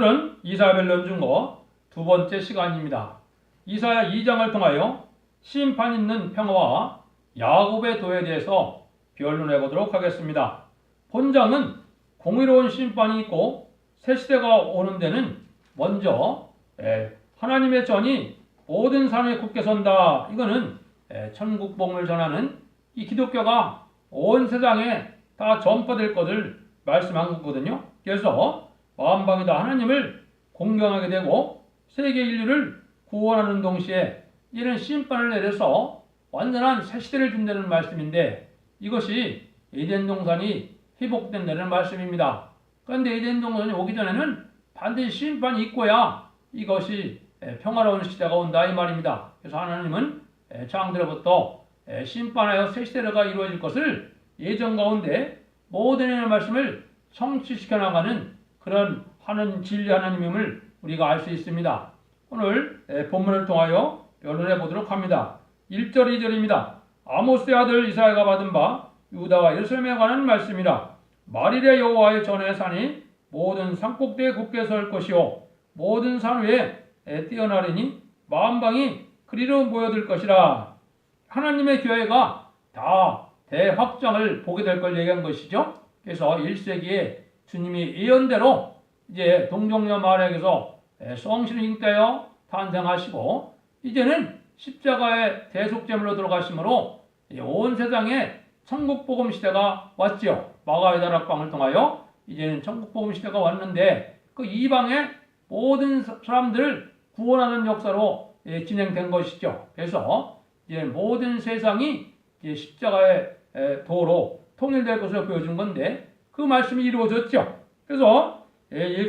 오늘은 이사벨 연중거 두 번째 시간입니다. 이사야 2장을 통하여 심판 있는 평화와 야곱의 도에 대해서 변론해 보도록 하겠습니다. 본장은 공의로운 심판이 있고 새 시대가 오는 데는 먼저 에, 하나님의 전이 모든 산에 굳게 선다. 이거는 에, 천국복음을 전하는 이 기독교가 온 세상에 다 전파될 것을 말씀한 거거든요. 그래서 마음방위다 하나님을 공경하게 되고 세계 인류를 구원하는 동시에 이런 심판을 내려서 완전한 새 시대를 준다는 말씀인데 이것이 에덴 동산이 회복된다는 말씀입니다. 그런데 에덴 동산이 오기 전에는 반드시 심판이 있고야 이것이 평화로운 시대가 온다 이 말입니다. 그래서 하나님은 창들로부터 심판하여 새 시대가 이루어질 것을 예정 가운데 모든 의 말씀을 성취시켜 나가는 그런 하는 진리 하나님임을 우리가 알 수 있습니다. 오늘 본문을 통하여 변론해 보도록 합니다. 1절 2절입니다. 아모스의 아들 이사야가 받은 바 유다와 예루살렘에 관한 말씀이라 마릴의 여호와의 전의 산이 모든 산 꼭대에 굳게 설 것이요 모든 산 위에 뛰어나리니 만방이 그리로 모여들 것이라 하나님의 교회가 다 대확장을 보게 될 걸 얘기한 것이죠. 그래서 1세기에 주님이 예언대로 이제 동정녀 마리아에게서 성신을 잉태하여 탄생하시고 이제는 십자가의 대속제물로 들어가심으로 온 세상에 천국 복음 시대가 왔지요. 마가의 다락방을 통하여 이제는 천국 복음 시대가 왔는데 그 이방의 모든 사람들을 구원하는 역사로 진행된 것이죠. 그래서 이제 모든 세상이 십자가의 도로 통일될 것으로 보여준 건데 그 말씀이 이루어졌죠. 그래서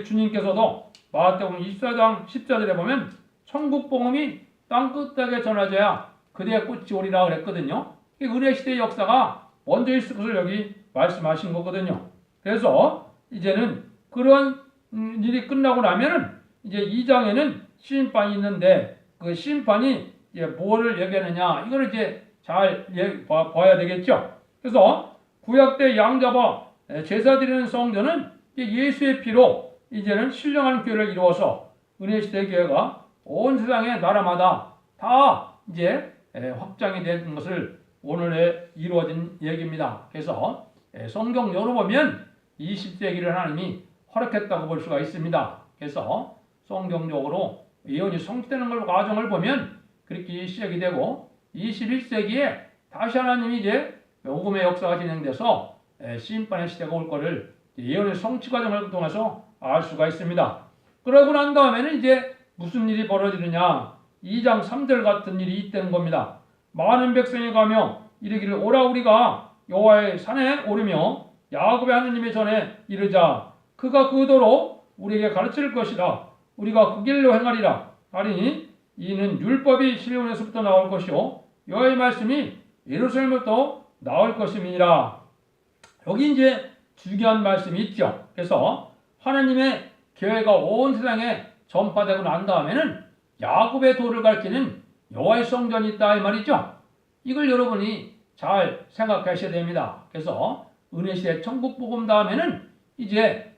주님께서도 마태복음 24장 14절에 보면 천국 복음이 땅 끝까지 전하져야 그대의 꽃이 오리라 그랬거든요. 은혜 시대의 역사가 먼저 있을 것을 여기 말씀하신 거거든요. 그래서 이제는 그런 일이 끝나고 나면은 이제 2장에는 심판이 있는데 그 심판이 이제 뭐를 얘기하느냐 이걸 이제 잘 봐야 되겠죠. 그래서 구약 때 양잡아 제사 드리는 성전은 예수의 피로 이제는 신령한 교회를 이루어서 은혜 시대 교회가 온 세상의 나라마다 다 이제 확장이 된 것을 오늘에 이루어진 얘기입니다. 그래서 성경 열어보면 20세기를 하나님이 허락했다고 볼 수가 있습니다. 그래서 성경적으로 예언이 성취되는 걸 과정을 보면 그렇게 시작이 되고 21세기에 다시 하나님이 이제 복음의 역사가 진행돼서 심판의 시대가 올 거를 예언의 성취 과정을 통해서 알 수가 있습니다. 그러고 난 다음에는 이제 무슨 일이 벌어지느냐 2장 3절 같은 일이 있다는 겁니다. 많은 백성이 가며 이르기를 오라 우리가 여호와의 산에 오르며 야곱의 하느님의 전에 이르자 그가 그 도로 우리에게 가르칠 것이라 우리가 그 길로 행하리라 하리니 이는 율법이 시온에서부터 나올 것이요 여호와의 말씀이 예루살렘부터 나올 것임이니라. 여기 이제 중요한 말씀이 있죠. 그래서 하나님의 교회가 온 세상에 전파되고 난 다음에는 야곱의 도를 가리키는 여호와의 성전이 있다 이 말이죠. 이걸 여러분이 잘 생각하셔야 됩니다. 그래서 은혜 시대 천국 복음 다음에는 이제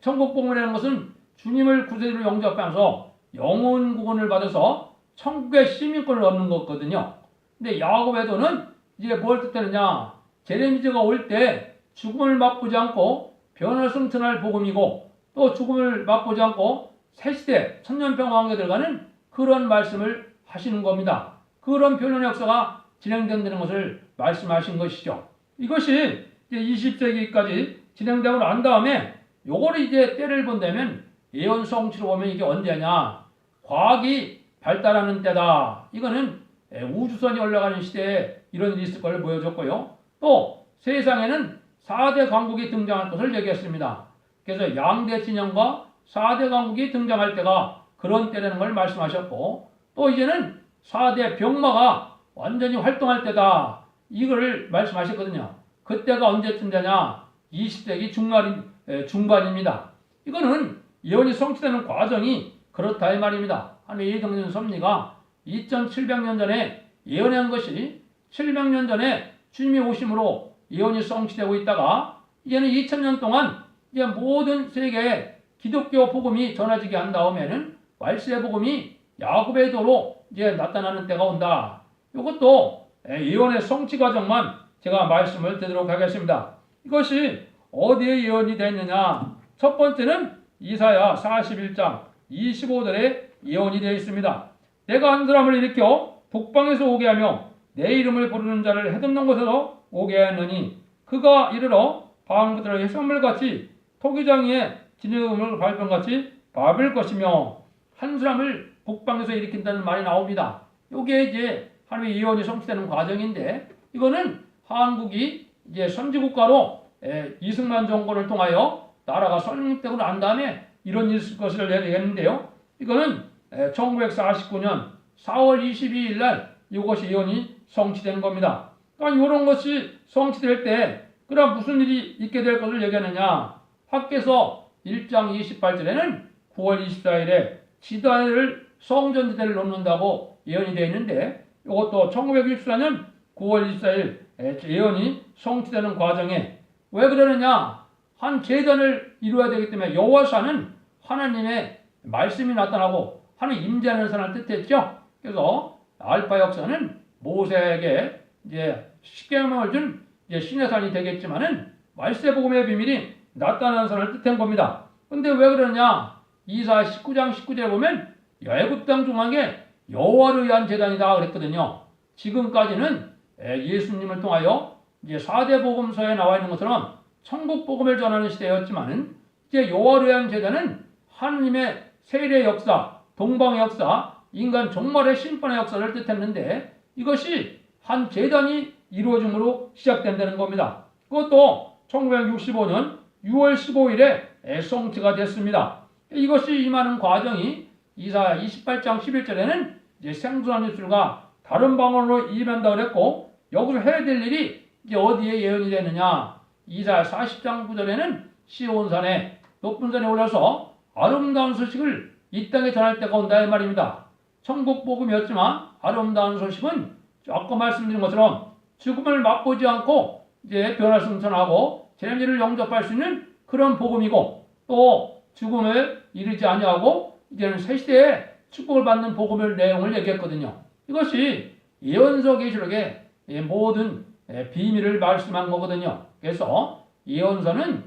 천국 복음이라는 것은 주님을 구세주로 영접하면서 영혼 구원을 받아서 천국의 시민권을 얻는 거거든요. 근데 야곱의 도는 이제 뭘 뜻하느냐? 제레미즈가 올 때 죽음을 맛보지 않고 변화 승천할 복음이고 또 죽음을 맛보지 않고 새 시대 천년평 왕에 들어가는 그런 말씀을 하시는 겁니다. 그런 변화 역사가 진행된다는 것을 말씀하신 것이죠. 이것이 이제 20세기까지 진행되고 난 다음에 요거를 이제 때를 본다면 예언 성취로 보면 이게 언제냐? 과학이 발달하는 때다. 이거는 우주선이 올라가는 시대에 이런 일이 있을 걸 보여줬고요. 또 세상에는 4대 강국이 등장할 것을 얘기했습니다. 그래서 양대 진영과 4대 강국이 등장할 때가 그런 때라는 걸 말씀하셨고 또 이제는 4대 병마가 완전히 활동할 때다. 이거를 말씀하셨거든요. 그때가 언제쯤 되냐? 20세기 중반, 중반입니다. 이거는 예언이 성취되는 과정이 그렇다 이 말입니다. 하나님의 이동전 섭리가 2700년 전에 예언한 것이 700년 전에 주님이 오심으로 예언이 성취되고 있다가 이제는 2000년 동안 이제 모든 세계에 기독교 복음이 전해지게 한 다음에는 말세 복음이 야곱의 도로 이제 나타나는 때가 온다. 이것도 예언의 성취 과정만 제가 말씀을 드리도록 하겠습니다. 이것이 어디에 예언이 됐느냐? 첫 번째는 이사야 41장 25절에 예언이 되어 있습니다. 내가 한 사람을 일으켜 북방에서 오게 하며 내 이름을 부르는 자를 해듣는 곳에서 오게 하느니 그가 이르러 방부들의 해산물같이 토기장 위에 진흙을 밟은같이 밟을 것이며 한 사람을 북방에서 일으킨다는 말이 나옵니다. 이게 이제 하나님의 예언이 성취되는 과정인데 이거는 한국이 이제 선지국가로 에, 이승만 정권을 통하여 나라가 설립되고 난 다음에 이런 것을 얘기했는데요. 이거는 에, 1949년 4월 22일 날 이것이 예언이 성취된 겁니다. 그러니까 이런 것이 성취될 때 그럼 무슨 일이 있게 될 것을 얘기하느냐? 학계서 1장 28절에는 9월 24일에 지다를 성전지대를 놓는다고 예언이 되어 있는데 이것도 1964년 9월 24일 예언이 성취되는 과정에 왜 그러느냐? 한 재단을 이루어야 되기 때문에 여호와사는 하나님의 말씀이 나타나고 하나님 임재하는 선을 뜻했죠. 그래서 알파 역사는 모세에게 이제 십계명을 준 이제 신의 산이 되겠지만은 말세 복음의 비밀이 나타나는 선을 뜻한 겁니다. 근데 왜 그러냐? 이사 19장 19절에 보면 애굽 땅 중앙에 여호와를 위한 재단이다 그랬거든요. 지금까지는 예수님을 통하여 이제 4대 복음서에 나와 있는 것처럼 천국 복음을 전하는 시대였지만은 이제 여호와를 위한 재단은 하나님의 세례 역사, 동방의 역사, 인간 종말의 심판의 역사를 뜻했는데 이것이 한 재단이 이루어짐으로 시작된다는 겁니다. 그것도 1965년 6월 15일에 성취가 됐습니다. 이것이 임하는 과정이 이사 28장 11절에는 이제 생존한 예술가 다른 방언으로 임한다 그랬고 여기서 해야 될 일이 이제 어디에 예언이 되느냐? 이사 40장 9절에는 시온산에 높은 산에 올라서 아름다운 소식을 이 땅에 전할 때가 온다 이 말입니다. 천국 복음이었지만 아름다운 소식은 아까 말씀드린 것처럼 죽음을 맛보지 않고 이제 변화 승천하고 재미를 영접할 수 있는 그런 복음이고 또 죽음을 이르지 아니하고 이제는 새 시대에 축복을 받는 복음의 내용을 얘기했거든요. 이것이 예언서 계시록의 모든 비밀을 말씀한 거거든요. 그래서 예언서는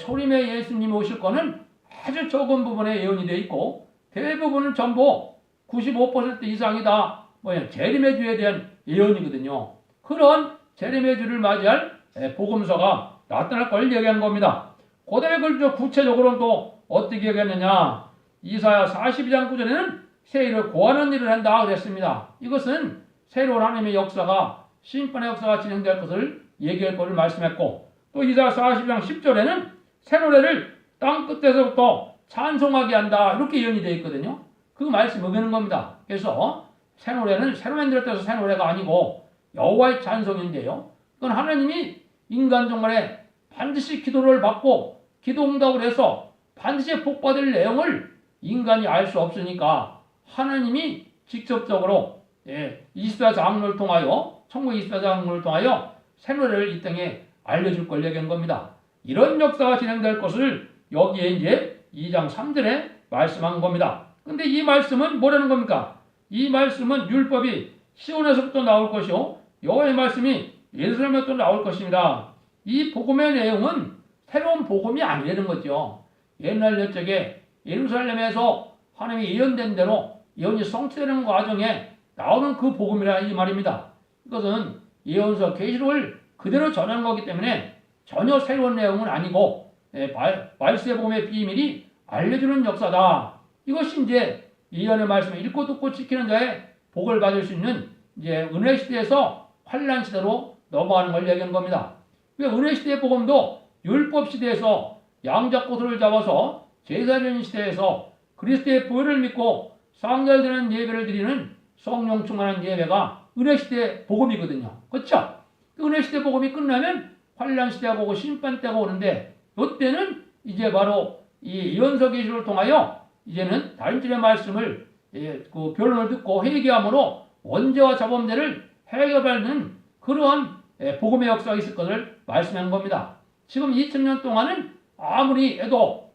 초림의 예수님이 오실 거는 아주 적은 부분에 예언이 되어 있고 대부분은 전부 95% 이상이다. 뭐야 재림의 주에 대한 예언이거든요. 그런 재림의 주를 맞이할 복음서가 나타날 걸 얘기한 겁니다. 그 다음에 그걸 구체적으로는 또 어떻게 얘기했느냐. 이사야 42장 9절에는 새 일을 고하는 일을 한다 그랬습니다. 이것은 새로운 하나님의 역사가 심판의 역사가 진행될 것을 얘기할 것을 말씀했고 또 이사야 40장 10절에는 새 노래를 땅 끝에서부터 찬송하게 한다 이렇게 예언이 되어 있거든요. 그 말씀 의견는 겁니다. 그래서 새 노래는 새로 만들었다고 해서 새 노래가 아니고 여호와의 찬송인데요. 그건 하나님이 인간 정말에 반드시 기도를 받고 기도 응답을 해서 반드시 복받을 내용을 인간이 알 수 없으니까 하나님이 직접적으로 예, 이스라 장로를 통하여 천국 이스라 장로를 통하여 새 노래를 이 땅에 알려줄 걸 얘기한 겁니다. 이런 역사가 진행될 것을 여기에 이제 2장 3절에 말씀한 겁니다. 근데 이 말씀은 뭐라는 겁니까? 이 말씀은 율법이 시온에서부터 나올 것이요 여호와의 말씀이 예루살렘에서 나올 것입니다. 이 복음의 내용은 새로운 복음이 아니라는 거죠. 옛날 옛적에 예루살렘에서 하나님이 예언된 대로 예언이 성취되는 과정에 나오는 그 복음이라 이 말입니다. 이것은 예언서 계시록을 그대로 전하는 거기 때문에 전혀 새로운 내용은 아니고 예, 말세 복음의 비밀이 알려주는 역사다. 이것이 이제 예언의 말씀을 읽고 듣고 지키는 자의 복을 받을 수 있는 이제 은혜 시대에서 환란 시대로 넘어가는 걸 얘기하는 겁니다. 왜 은혜 시대 복음도 율법 시대에서 양자꽃을 잡아서 제사련 시대에서 그리스도의 부활을 믿고 상절되는 예배를 드리는 성령 충만한 예배가 은혜 시대 복음이거든요. 그렇죠? 은혜 시대 복음이 끝나면 환란 시대가 오고 심판 때가 오는데 이때는 이제 바로 이 예언서 계시를 통하여 이제는 다림질의 말씀을 예, 그 변론을 듣고 회개함으로 원죄와 자범죄를 해결하는 그러한 예, 복음의 역사가 있을 것을 말씀한 겁니다. 지금 2000년 동안은 아무리 해도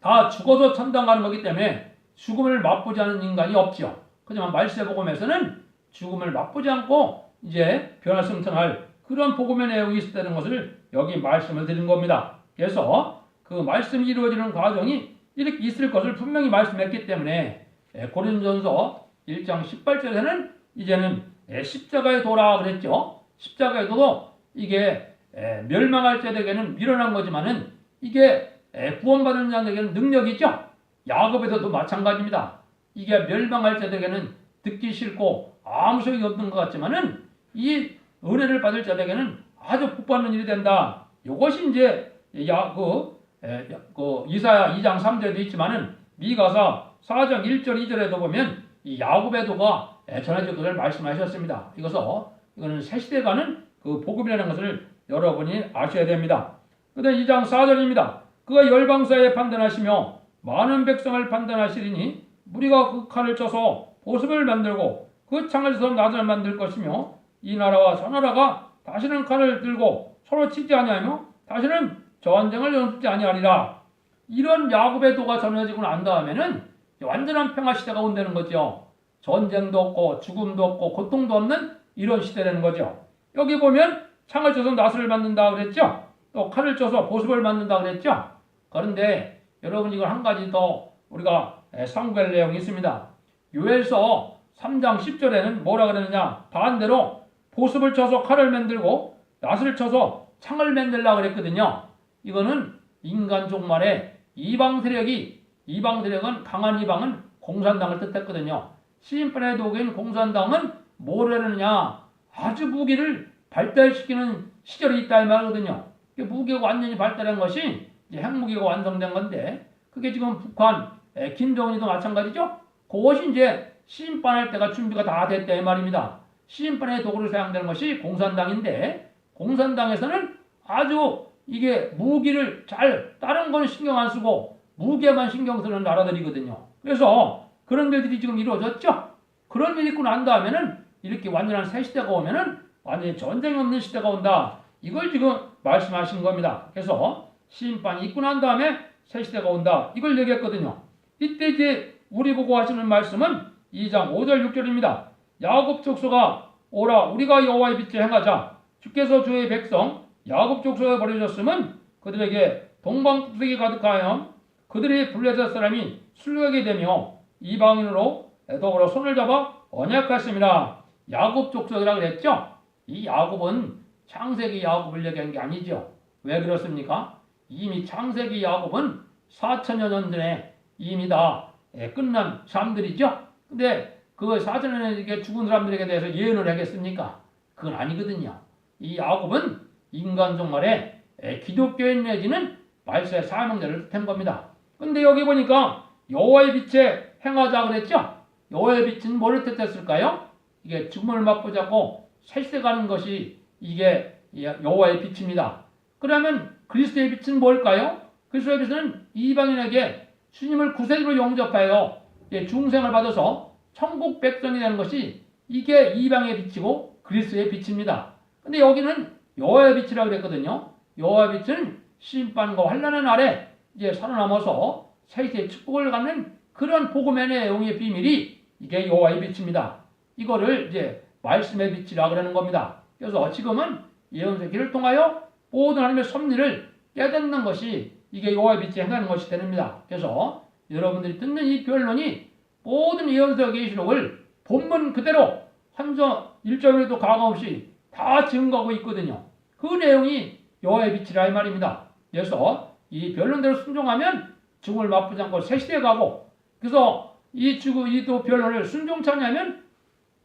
다 죽어서 천당 가는 거기 때문에 죽음을 맛보지 않은 인간이 없지요. 하지만 말세 복음에서는 죽음을 맛보지 않고 이제 변화 승천할 그런 복음의 내용이 있었다는 것을 여기 말씀을 드린 겁니다. 그래서 그 말씀이 이루어지는 과정이 이렇게 있을 것을 분명히 말씀했기 때문에 에, 고린전서 1장 18절에는 이제는 에, 십자가에 도라 그랬죠. 십자가에 도도 이게 에, 멸망할 자에게는 미련한 거지만은 이게 에, 구원받은 자에게는 능력이 있죠. 야곱에서도 마찬가지입니다. 이게 멸망할 자에게는 듣기 싫고 아무 소용이 없는 것 같지만은 이 은혜를 받을 자에게는 아주 복받는 일이 된다. 이것이 이제 야그 그 이사야 2장 3절에도 있지만은 미가사 4장 1절 2절에도 보면 이 야곱의 도가 전해질 것을 말씀하셨습니다. 이것서 이거는 새 시대 가는 그 복음이라는 것을 여러분이 아셔야 됩니다. 그다음 2장 4절입니다. 그가 열방사에 판단하시며 많은 백성을 판단하시리니 우리가 그 칼을 쳐서 보습을 만들고 그 창을 쳐서 낫을 만들 것이며 이 나라와 저 나라가 다시는 칼을 들고 서로 치지 아니하며 다시는 전쟁을 연습지 아니하리라. 이런 야곱의 도가 전해지고 난 다음에는 완전한 평화 시대가 온다는 거죠. 전쟁도 없고 죽음도 없고 고통도 없는 이런 시대라는 거죠. 여기 보면 창을 쳐서 낫을 만든다 그랬죠. 또 칼을 쳐서 보습을 만든다 그랬죠. 그런데 여러분 이걸 한 가지 더 우리가 상고할 내용이 있습니다. 요엘서 3장 10절에는 뭐라 그러느냐 반대로 보습을 쳐서 칼을 만들고 낫을 쳐서 창을 만들라 그랬거든요. 이거는 인간 종말에 이방 세력이 이방 세력은 강한 이방은 공산당을 뜻했거든요. 시인판의 독인 공산당은 뭘 하느냐 아주 무기를 발달시키는 시절이 있다 이 말이거든요. 무기가 완전히 발달한 것이 핵무기가 완성된 건데 그게 지금 북한 에, 김정은이도 마찬가지죠. 그것이 이제 시인판할 때가 준비가 다 됐다 이 말입니다. 시인판의 도구를 사용되는 것이 공산당인데 공산당에서는 아주 이게 무기를 잘 다른 건 신경 안 쓰고 무게만 신경 쓰는 나라들이거든요. 그래서 그런 일들이 지금 이루어졌죠. 그런 일이 있고 난 다음에는 이렇게 완전한 새 시대가 오면은 완전히 전쟁 없는 시대가 온다. 이걸 지금 말씀하신 겁니다. 그래서 심판이 있고 난 다음에 새 시대가 온다. 이걸 얘기했거든요. 이때 이제 우리 보고 하시는 말씀은 2장 5절 6절입니다. 야곱 족속아 오라 우리가 여호와의 빛에 행하자. 주께서 주의 백성 야곱 족속에 버려졌으면 그들에게 동방북색이 가득하여 그들이 블레셋 사람이 술하게 되며 이방인으로 더불어 손을 잡아 언약했습니다. 야곱 족속이라 그랬죠? 이 야곱은 창세기 야곱을 얘기한 게 아니죠. 왜 그렇습니까? 이미 창세기 야곱은 4천여 년 전에 이미 다 예, 끝난 사람들이죠. 근데 그 4천여 년에 죽은 사람들에게 대해서 예언을 하겠습니까? 그건 아니거든요. 이 야곱은 인간 종말에 예, 기독교인 내지는 말세 사명자를 뜻한 겁니다. 근데 여기 보니까 여호와의 빛에 행하자 그랬죠? 여호와의 빛은 뭐를 뜻했을까요? 이게 죽음을 맛보자고 살세 가는 것이 이게 여호와의 빛입니다. 그러면 그리스도의 빛은 뭘까요? 그리스도의 빛은 이방인에게 주님을 구세주로 영접하여 중생을 받아서 천국 백성이 되는 것이 이게 이방의 빛이고 그리스도의 빛입니다. 근데 여기는 여호와의 빛이라고 그랬거든요. 여호와의 빛은 심판과 환란의 날에 이제 살아남아서 세세의 축복을 갖는 그런 복음의 내용의 비밀이 이게 여호와의 빛입니다. 이거를 이제 말씀의 빛이라 그러는 겁니다. 그래서 지금은 예언서기를 통하여 모든 하나님의 섭리를 깨닫는 것이 이게 여호와의 빛이 행하는 것이 됩니다. 그래서 여러분들이 듣는 이 변론이 모든 예언서 계시록을 본문 그대로 한점 일점에도 가감 없이 다 증거하고 있거든요. 그 내용이 여호와의 빛이라 이 말입니다. 그래서 이 변론대로 순종하면 죽음을 맛보지 않고 새 시대에 가고 그래서 이 죽음 이또 변론을 순종치 않냐면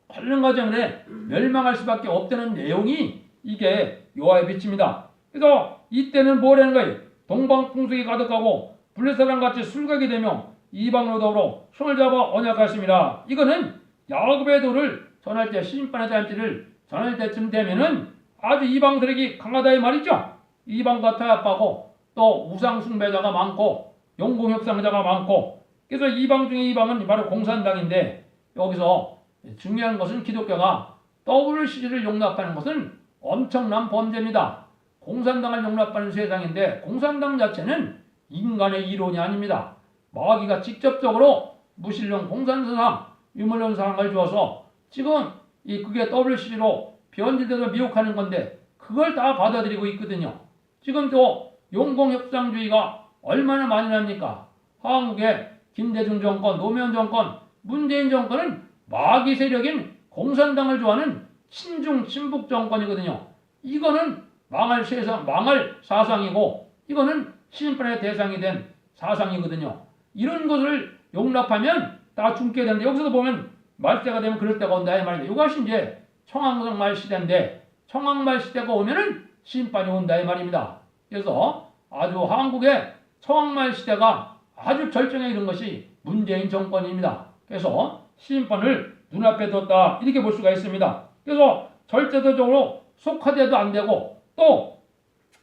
관련 과정에 멸망할 수밖에 없다는 내용이 이게 여호와의 빛입니다. 그래서 이때는 뭐라는 거예요? 동방풍속이 가득하고 블레사람 같이 술가게 되며 이방으로 더불어 손을 잡아 언약하십니다. 이거는 야곱의 도를 전할 때 심판의 잔치를 전할 때쯤 되면은 아주 이방들에게 강하다 이 말이죠. 이방과 타협하고 또 우상 숭배자가 많고 용공 협상자가 많고 그래서 이방 중에 이방은 바로 공산당인데 여기서 중요한 것은 기독교가 WCG를 용납하는 것은 엄청난 범죄입니다. 공산당을 용납하는 세상인데 공산당 자체는 인간의 이론이 아닙니다. 마귀가 직접적으로 무신론 공산사상, 유물론 사상을 주어서 지금 이 그게 WC로 변질돼서 미혹하는 건데 그걸 다 받아들이고 있거든요. 지금 또 용공협상주의가 얼마나 많이 납니까? 한국의 김대중 정권, 노무현 정권, 문재인 정권은 마귀 세력인 공산당을 좋아하는 친중 친북 정권이거든요. 이거는 망할 세상, 망할 사상이고 이거는 심판의 대상이 된 사상이거든요. 이런 것을 용납하면 다 죽게 되는데 여기서도 보면 말세가 되면 그럴 때가 온다 이 말입니다. 이것이 이제 청황말 시대인데 청황말 시대가 오면은 심판이 온다 이 말입니다. 그래서 아주 한국의 청황말 시대가 아주 절정에 이른 것이 문재인 정권입니다. 그래서 심판을 눈앞에 뒀다 이렇게 볼 수가 있습니다. 그래서 절대적으로 속화돼도 안 되고 또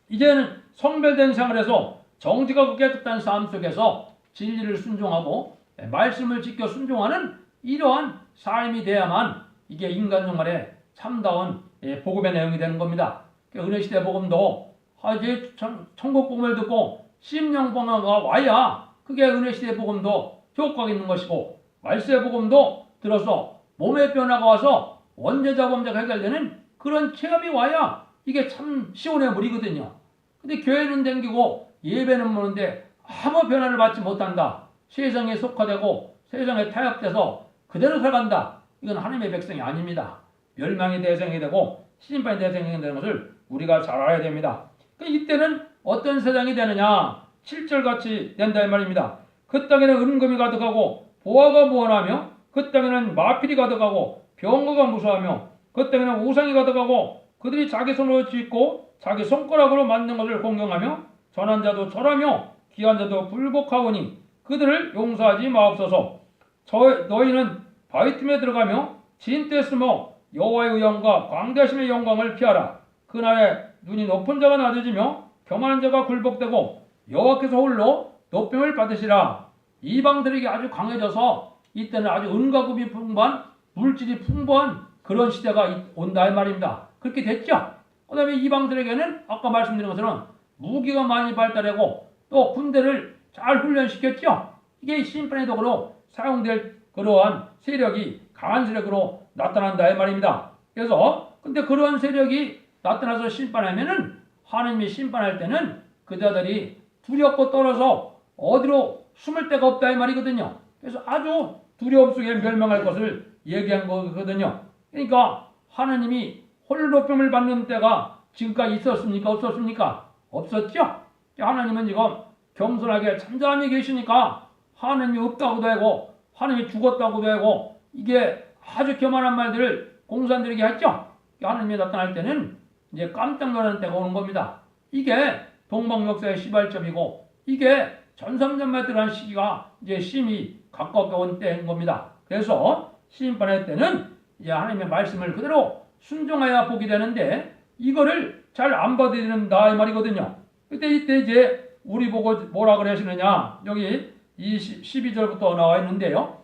이제는 성별된 생활에서 정지가 깨끗한 삶 속에서 진리를 순종하고 말씀을 지켜 순종하는 이러한 삶이 돼야만 이게 인간 생활의 참다운 예, 복음의 내용이 되는 겁니다. 그 은혜시대 복음도 아, 이제 천- 천국 복음을 듣고 심령방어가 와야 그게 은혜시대 복음도 효과가 있는 것이고 말세 복음도 들어서 몸의 변화가 와서 원죄자 범죄가 해결되는 그런 체험이 와야 이게 참 시온의 물이거든요. 근데 교회는 댕기고 예배는 모는데 아무 변화를 받지 못한다. 세상에 속화되고 세상에 타협돼서 그대로 살아간다. 이건 하나님의 백성이 아닙니다. 멸망의 대상이 되고 심판의 대상이 되는 것을 우리가 잘 알아야 됩니다. 그 이때는 어떤 세상이 되느냐? 7절같이 된다 이 말입니다. 그 땅에는 은금이 가득하고 보화가 무한하며 그 땅에는 마필이 가득하고 병거가 무수하며 그 땅에는 우상이 가득하고 그들이 자기 손으로 짓고 자기 손가락으로 만든 것을 공경하며 전한 자도 절하며 귀한 자도 불복하오니 그들을 용서하지 마옵소서. 저 너희는 바위 틈에 들어가며 진때 숨어 여호와의 의영과 광대하심의 영광을 피하라. 그날에 눈이 높은 자가 낮아지며 교만한 자가 굴복되고 여호와께서 홀로 높임을 받으시라. 이방들에게 아주 강해져서 이때는 아주 은가급이 풍부한 물질이 풍부한 그런 시대가 이- 온다 이 말입니다. 그렇게 됐죠. 그 다음에 이방들에게는 아까 말씀드린 것처럼 무기가 많이 발달하고 또 군대를 잘 훈련시켰죠. 이게 심판의 도구로 사용될 그러한 세력이 강한 세력으로 나타난다 이 말입니다. 그래서 근데 그러한 세력이 나타나서 심판하면은 하나님이 심판할 때는 그자들이 두렵고 떨어서 어디로 숨을 데가 없다 이 말이거든요. 그래서 아주 두려움 속에 멸망할 것을 얘기한 거거든요. 그러니까 하나님이 홀로 높임을 받는 때가 지금까지 있었습니까? 없었습니까? 없었죠? 하나님은 지금 겸손하게 잠잠히 계시니까 하나님이 없다고도 하고 하나님이 죽었다고도 하고 이게 아주 교만한 말들을 공산들에게 했죠? 하나님이 나타날 때는 이제 깜짝 놀라는 때가 오는 겁니다. 이게 동방 역사의 시발점이고 이게 전삼전말 들어간 시기가 이제 심히 가깝게 온 때인 겁니다. 그래서 심판의 때는 이제 하나님의 말씀을 그대로 순종해야 복이 되는데 이거를 잘 안 받아들인다 이 말이거든요. 그때 이때 이제 우리 보고 뭐라 그러시느냐 여기 이 12절부터 나와 있는데요.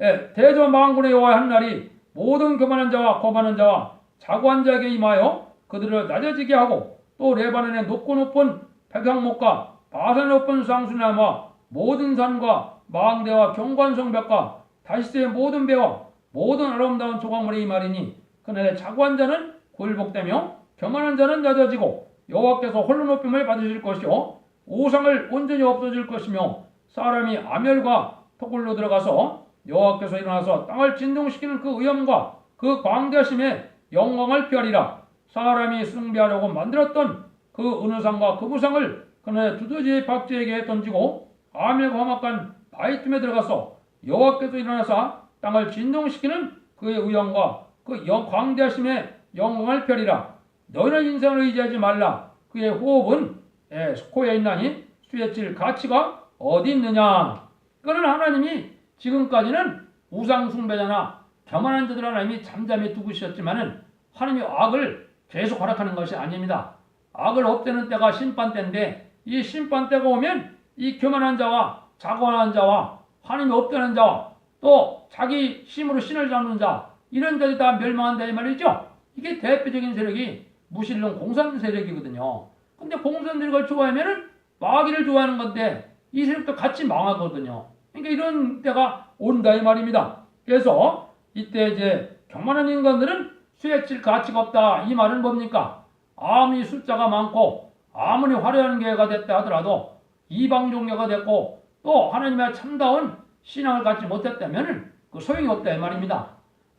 예, 대저 망군의 여호와 한 날이 모든 교만한 자와 거만한 자와 자고한 자에게 임하여 그들을 낮아지게 하고 또 레바논의 높고 높은 백향목과 바산 높은 쌍수나무와 모든 산과 망대와 경관성벽과 다시스의 모든 배와 모든 아름다운 조각물의 이 말이니 그날에 자고한 자는 굴복되며 교만한 자는 낮아지고 여호와께서 홀로 높임을 받으실 것이요 우상을 온전히 없어질 것이며 사람이 아멸과 토굴로 들어가서 여호와께서 일어나서 땅을 진동시키는 그 위엄과 그 광대하심의 영광을 피하리라 사람이 숭배하려고 만들었던 그 은우상과 그 부상을 그날에 두더지 박쥐에게 던지고 아멜과 험악한 바위 틈에 들어가서 여호와께서 일어나서 땅을 진동시키는 그의 의영과 그 영, 광대하심의 영광을 펴리라. 너희는 인생을 의지하지 말라. 그의 호흡은 예, 코에 있나니 수에 칠 가치가 어디 있느냐. 그는 하나님이 지금까지는 우상 숭배자나 교만한 자들 하나님이 잠잠히 두고 있었지만은 하나님이 악을 계속 허락하는 것이 아닙니다. 악을 없애는 때가 심판 때인데 이 심판 때가 오면 이 교만한 자와 자고한 자와 하나님이 없다는 자와 또 자기 힘으로 신을 잡는 자 이런 자들이 다 멸망한다 이 말이죠. 이게 대표적인 세력이 무신론 공산 세력이거든요. 근데 공산들을 좋아하면은 마귀를 좋아하는 건데 이 세력도 같이 망하거든요. 그러니까 이런 때가 온다 이 말입니다. 그래서 이때 이제 경만한 인간들은 수혜칠 가치가 없다 이 말은 뭡니까? 아무리 숫자가 많고 아무리 화려한 교회가 됐다 하더라도 이방 종교가 됐고 또 하나님의 참다운 신앙을 갖지 못했다면 그 소용이 없다 이 말입니다.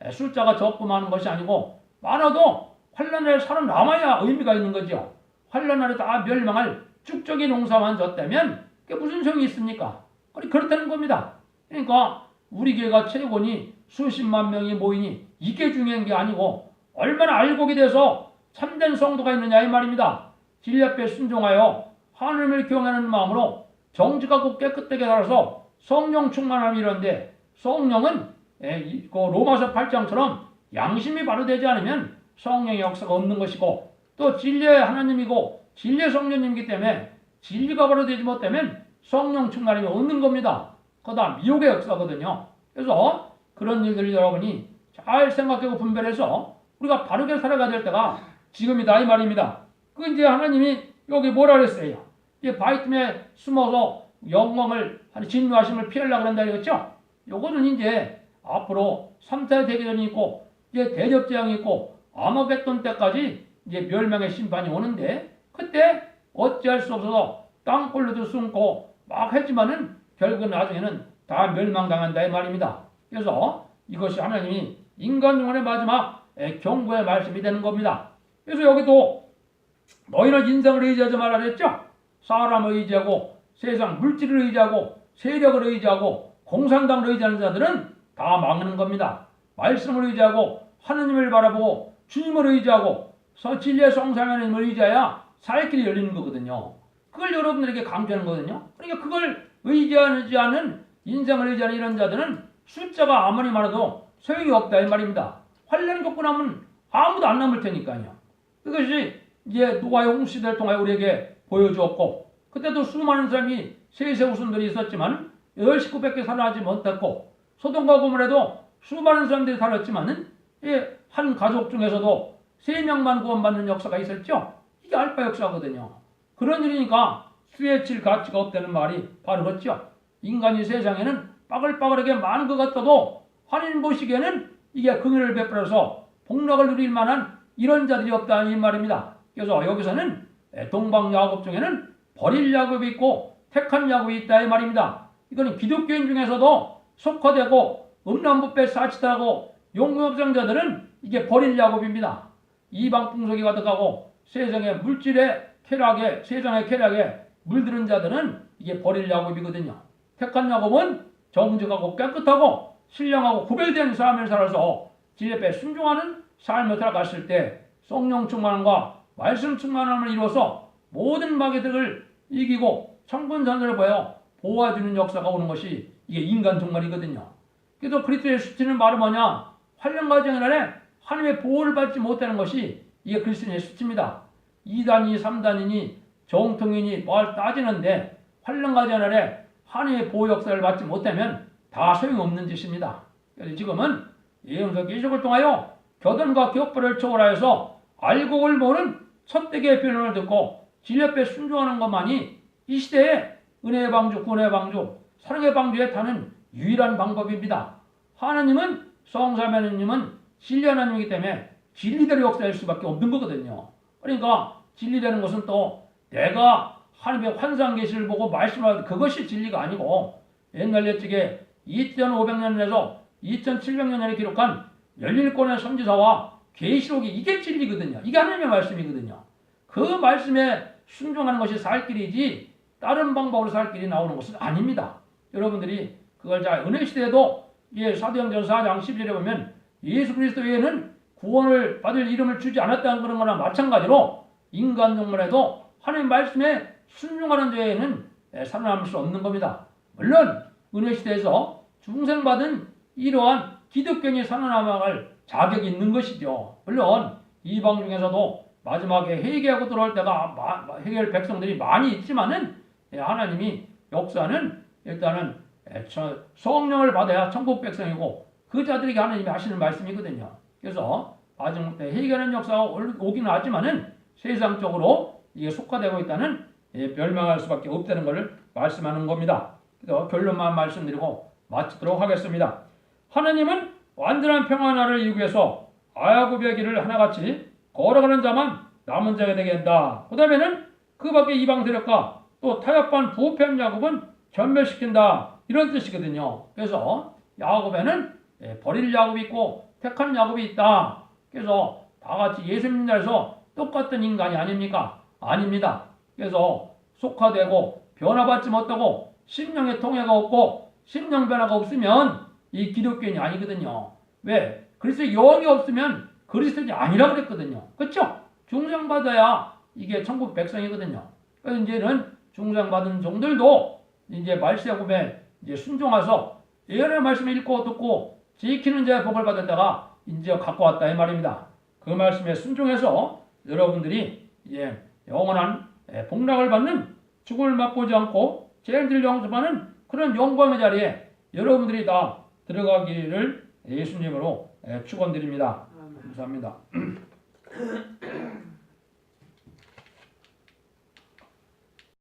에, 숫자가 적고 많은 것이 아니고 많아도 환란에 살아남아야 의미가 있는 거죠. 환란 아래 다 멸망할 축적의 농사만 졌다면 그게 무슨 소용이 있습니까? 그렇다는 겁니다. 그러니까 우리 교회가 최고니 수십만 명이 모이니 이게 중요한 게 아니고 얼마나 알곡이 돼서 참된 성도가 있느냐 이 말입니다. 진리 앞에 순종하여 하나님을 경외하는 마음으로 정직하고 깨끗하게 살아서 성령 충만함이 이런데 성령은 예, 이- 그 로마서 8장처럼 양심이 바로 되지 않으면 성령의 역사가 없는 것이고 또 진리의 하나님이고 진리의 성령님이기 때문에 진리가 바로 되지 못하면 성령 충만함이 없는 겁니다. 그다음 미혹의 역사거든요. 그래서 그런 일들을 여러분이 잘 생각하고 분별해서 우리가 바르게 살아가야 될 때가 지금이다 이 말입니다. 그 이제 하나님이 여기 뭐라 그랬어요? 이제 바이틈에 숨어서 영광을 진노하심을 피하려고 그런다 이거죠? 요거는 이제 앞으로 3차 대교전이 있고 이제 대접 재앙이 있고 아마겟돈 때까지 이제 멸망의 심판이 오는데 그때 어찌할 수 없어서 땅굴로도 숨고 막 했지만은 결국은 나중에는 다 멸망당한다 이 말입니다. 그래서 이것이 하나님이 인간 영혼의 마지막 에, 경고의 말씀이 되는 겁니다. 그래서 여기도 너희는 인성을 의지하지 말라 그랬죠? 사람을 의지하고 세상 물질을 의지하고 세력을 의지하고 공산당을 의지하는 자들은 다 망하는 겁니다. 말씀을 의지하고 하느님을 바라보고 주님을 의지하고 서 진리의 성삼 하나님을 의지해야 살 길이 열리는 거거든요. 그걸 여러분들에게 강조하는 거거든요. 그러니까 그걸 의지하지 않은 인생을 의지하는 이런 자들은 숫자가 아무리 많아도 소용이 없다 이 말입니다. 환란 겪고 나면 아무도 안 남을 테니까요. 그것이 이제 노아의 홍수대를 통하여 우리에게 보여주었고 그때도 수많은 사람이 세세 우순들이 있었지만 여덟 식구밖에 살아나지 못했고 소돔과 고모라도 수많은 사람들이 살았지만은 이한 가족 중에서도 세 명만 구원받는 역사가 있었죠. 이게 알파 역사거든요. 그런 일이니까 수혜칠 가치가 없다는 말이 바로 그렇죠. 인간이 세상에는 빠글빠글하게 많은 것 같아도 하나님 보시기에는 이게 긍휼을 베풀어서 복락을 누릴 만한 이런 자들이 없다는 이 말입니다. 그래서 여기서는 동방 야곱 중에는 버릴 야곱이 있고 택한 야곱이 있다 이 말입니다. 이거는 기독교인 중에서도 속화되고 음란부패 사치하고 용무업장자들은 이게 버릴 야곱입니다. 이방 풍속이 가득하고 세상의 물질의 쾌락에 세상의 쾌락에 물드는 자들은 이게 버릴 야곱이거든요. 택한 야곱은 정직하고 깨끗하고 신령하고 구별된 삶을 살아서 진리 앞에 순종하는 삶을 살아갔을 때 성령 충만함과 말씀 충만함을 이루어서 모든 마귀들을 이기고 청군산을 보여 보호해주는 역사가 오는 것이 이게 인간 종말이거든요. 그래서 그리스도의 수치는 말은 뭐냐? 환령 과정 안에 하나님의 보호를 받지 못하는 것이 이게 그리스도의 수치입니다. 2단이 3단이니 정통이니 뭘 따지는데 과정 안에 하나님의 보호 역사를 받지 못하면 다 소용없는 짓입니다. 그래서 지금은 예언서 기적을 통하여 교단과 격벌을 초월하여서 알곡을 모는 첫대기의 변론을 듣고 진리 앞에 순종하는 것만이 이 시대에 은혜의 방주, 구원의 방주, 사랑의 방주에 타는 유일한 방법입니다. 하나님은 성삼 하나님은 진리 하나님이기 때문에 진리대로 역사할 수밖에 없는 거거든요. 그러니까 진리라는 것은 또 내가 하나님의 환상 계시를 보고 말씀하는 그것이 진리가 아니고 옛날 옛적에 2500년에서 2700년에 기록한 열일권의 선지자와 계시록이 이게 진리거든요. 이게 하나님의 말씀이거든요. 그 말씀에 순종하는 것이 살 길이지 다른 방법으로 살 길이 나오는 것은 아닙니다. 여러분들이 그걸 잘 은혜 시대에도 예, 사도행전 4장 10절에 보면 예수 그리스도 외에는 구원을 받을 이름을 주지 않았다는 그런 거나 마찬가지로 인간 동물에도 하나님 말씀에 순종하는 자에는 예, 살아남을 수 없는 겁니다. 물론 은혜 시대에서 중생받은 이러한 기독교인이 살아남아갈 자격이 있는 것이죠. 물론 이방 중에서도 마지막에 회개하고 들어올 때가 회개할 백성들이 많이 있지만은 예, 하나님이 역사는 일단은 성령을 받아야 천국 백성이고 그 자들에게 하나님이 하시는 말씀이거든요. 그래서 마지막 때 회개하는 역사가 올- 오기는 하지만은 세상적으로 이게 속화되고 있다는 예, 멸망할 수밖에 없다는 것을 말씀하는 겁니다. 그래서 결론만 말씀드리고 마치도록 하겠습니다. 하나님은 완전한 평안화를 이루기 위해서 아야굽의 길을 하나같이 걸어가는 자만 남은 자가 되게 한다. 그 다음에는 그 밖에 이방 세력과 또 타협한 부패한 야곱은 전멸시킨다. 이런 뜻이거든요. 그래서 야곱에는 예, 버릴 야곱이 있고 택한 야곱이 있다. 그래서 다 같이 예수님 나라에서 똑같은 인간이 아닙니까? 아닙니다. 그래서 속화되고 변화받지 못하고 심령의 통해가 없고 심령 변화가 없으면 이 기독교인이 아니거든요. 왜? 그리스도의 영이 없으면 그리스도인이 아니라고 그랬거든요. 그렇죠? 중생받아야 이게 천국 백성이거든요. 그래서 이제는 중생받은 종들도 이제 말세굽에 이제 순종해서 예언의 말씀을 읽고 듣고 지키는 자의 복을 받았다가 이제 갖고 왔다 이 말입니다. 그 말씀에 순종해서 여러분들이 이제 영원한 예, 복락을 받는 죽음을 맛보지 않고 죄인들 영접하는 그런 영광의 자리에 여러분들이 다 들어가기를 예수님으로 예, 축원드립니다. 감사합니다.